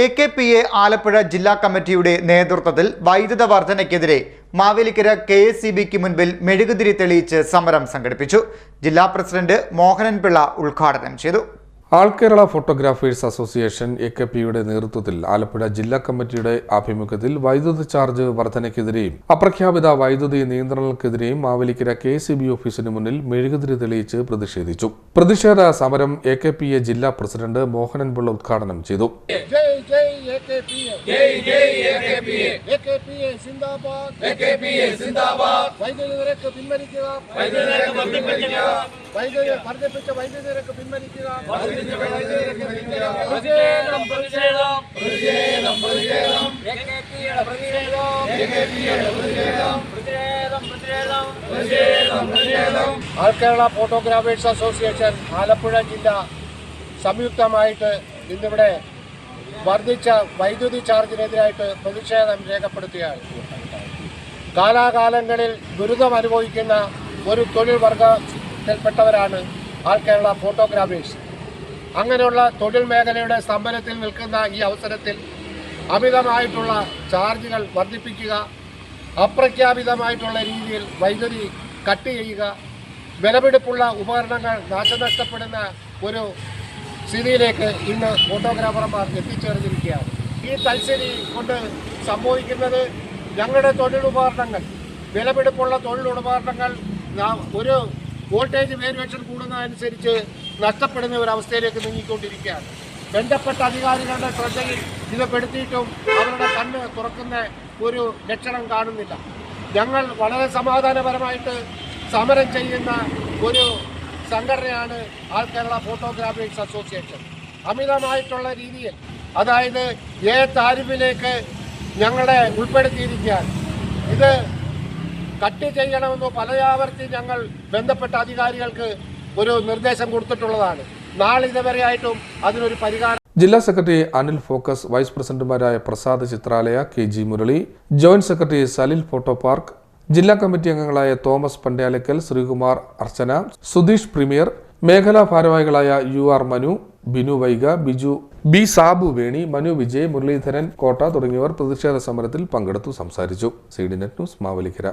A K P A Alappuzha ജില്ലാ കമ്മിറ്റിയുടെ നേതൃത്വത്തിൽ വൈദ്യുത വർധനയ്ക്കെതിരെ മാവേലിക്കര കെ എസ് സി ബിക്ക് മുൻപിൽ മെഴുകുതിരി തെളിയിച്ച് സമരം സംഘടിപ്പിച്ചു. ജില്ലാ പ്രസിഡന്റ് മോഹനൻ പിള്ള ഉദ്ഘാടനം ചെയ്തു. All Kerala photographers association A K പിയുടെ നേതൃത്വത്തിൽ ആലപ്പുഴ ജില്ലാ കമ്മിറ്റിയുടെ ആഭിമുഖ്യത്തിൽ വൈദ്യുതി ചാർജ് വർധനയ്ക്കെതിരെയും അപ്രഖ്യാപിത വൈദ്യുതി നിയന്ത്രണങ്ങൾക്കെതിരെയും മാവലിക്കര കെ സി ബി ഓഫീസിന് മുന്നിൽ മെഴുകുതിരി തെളിയിച്ച് പ്രതിഷേധിച്ചു. പ്രതിഷേധ സമരം എ കെ പി എ ജില്ലാ പ്രസിഡന്റ് മോഹനൻപിള്ള ഉദ്ഘാടനം ചെയ്തു. വൈദ്യുതി നിരക്ക് വൈദ്യുതി വർദ്ധിപ്പിച്ച നിരക്ക് പിൻവലിക്കുക. പ്രതിഷേധം പ്രതിഷേധം. പ്രതിഷേധം പ്രതിഷേധം. All Kerala photographers association Alappuzha ജില്ല സംയുക്തമായിട്ട് ഇന്നിവിടെ വർദ്ധിച്ച വൈദ്യുതി ചാർജിനെതിരായിട്ട് പ്രതിഷേധം രേഖപ്പെടുത്തുകയാണ്. കാലാകാലങ്ങളിൽ ദുരിതം അനുഭവിക്കുന്ന ഒരു തൊഴിൽ വർഗത്തിൽപ്പെട്ടവരാണ് ആൾ കേരള ഫോട്ടോഗ്രാഫേഴ്സ്. അങ്ങനെയുള്ള തൊഴിൽ മേഖലയുടെ സ്തംഭനത്തിൽ നിൽക്കുന്ന ഈ അവസരത്തിൽ അമിതമായിട്ടുള്ള ചാർജുകൾ വർദ്ധിപ്പിക്കുക അപ്രഖ്യാപിതമായിട്ടുള്ള രീതിയിൽ വൈദ്യുതി കട്ട് ചെയ്യുക വിലപിടിപ്പുള്ള ഉപകരണങ്ങൾ നാശനഷ്ടപ്പെടുന്ന ഒരു സ്ഥിതിയിലേക്ക് ഇന്ന് ഫോട്ടോഗ്രാഫർമാർ എത്തിച്ചേർന്നിരിക്കുകയാണ്. ഈ തൽശ്ശേരി കൊണ്ട് സംഭവിക്കുന്നത് ഞങ്ങളുടെ തൊഴിലുപകരണങ്ങൾ വിലപിടിപ്പുള്ള തൊഴിലുപകരണങ്ങൾ ഒരു വോൾട്ടേജ് വേരിയേഷൻ കൂടുന്നതനുസരിച്ച് നഷ്ടപ്പെടുന്ന ഒരവസ്ഥയിലേക്ക് നീങ്ങിക്കൊണ്ടിരിക്കുകയാണ്. ബന്ധപ്പെട്ട അധികാരികളുടെ ശ്രദ്ധയിൽ ഇത് പെടുത്തിയിട്ടും അവരുടെ കണ്ണ് തുറക്കുന്ന ഒരു ലക്ഷണം കാണുന്നില്ല. ഞങ്ങൾ വളരെ സമാധാനപരമായിട്ട് സമരം ചെയ്യുന്ന ഒരു സംഘടനയാണ് ആൾ കേരള ഫോട്ടോഗ്രാഫേഴ്സ് അസോസിയേഷൻ. അമിതമായിട്ടുള്ള രീതിയിൽ അതായത് ഏ താരിഫിലേക്ക് ഞങ്ങളെ ഉൾപ്പെടുത്തിയിരിക്കുകയാണ്. ഇത് കട്ട് ചെയ്യണമെന്ന് പലയാവർത്തി ഞങ്ങൾ ബന്ധപ്പെട്ട അധികാരികൾക്ക് ഒരു നിർദ്ദേശം കൊടുത്തിട്ടുള്ളതാണ്. നാളിതുവരെയായിട്ടും അതിനൊരു പരിഹാരം ജില്ലാ സെക്രട്ടറി അനിൽ ഫോക്കസ് വൈസ് പ്രസിഡന്റുമാരായ Prasad Chitralaya K G Murali joint secretary Salil photo park ജില്ലാ കമ്മിറ്റി അംഗങ്ങളായ തോമസ് പണ്ടയാലക്കൽ ശ്രീകുമാർ അർച്ചന സുധീഷ് പ്രീമിയർ മേഖലാ ഭാരവാഹികളായ U R Manu Binu Vaiga Biju B Sabu Veni Manu Vijay Muraleedharan കോട്ട തുടങ്ങിയവർ പ്രതിഷേധ സമരത്തിൽ പങ്കെടുത്തു സംസാരിച്ചു. C D net news Mavelikkara.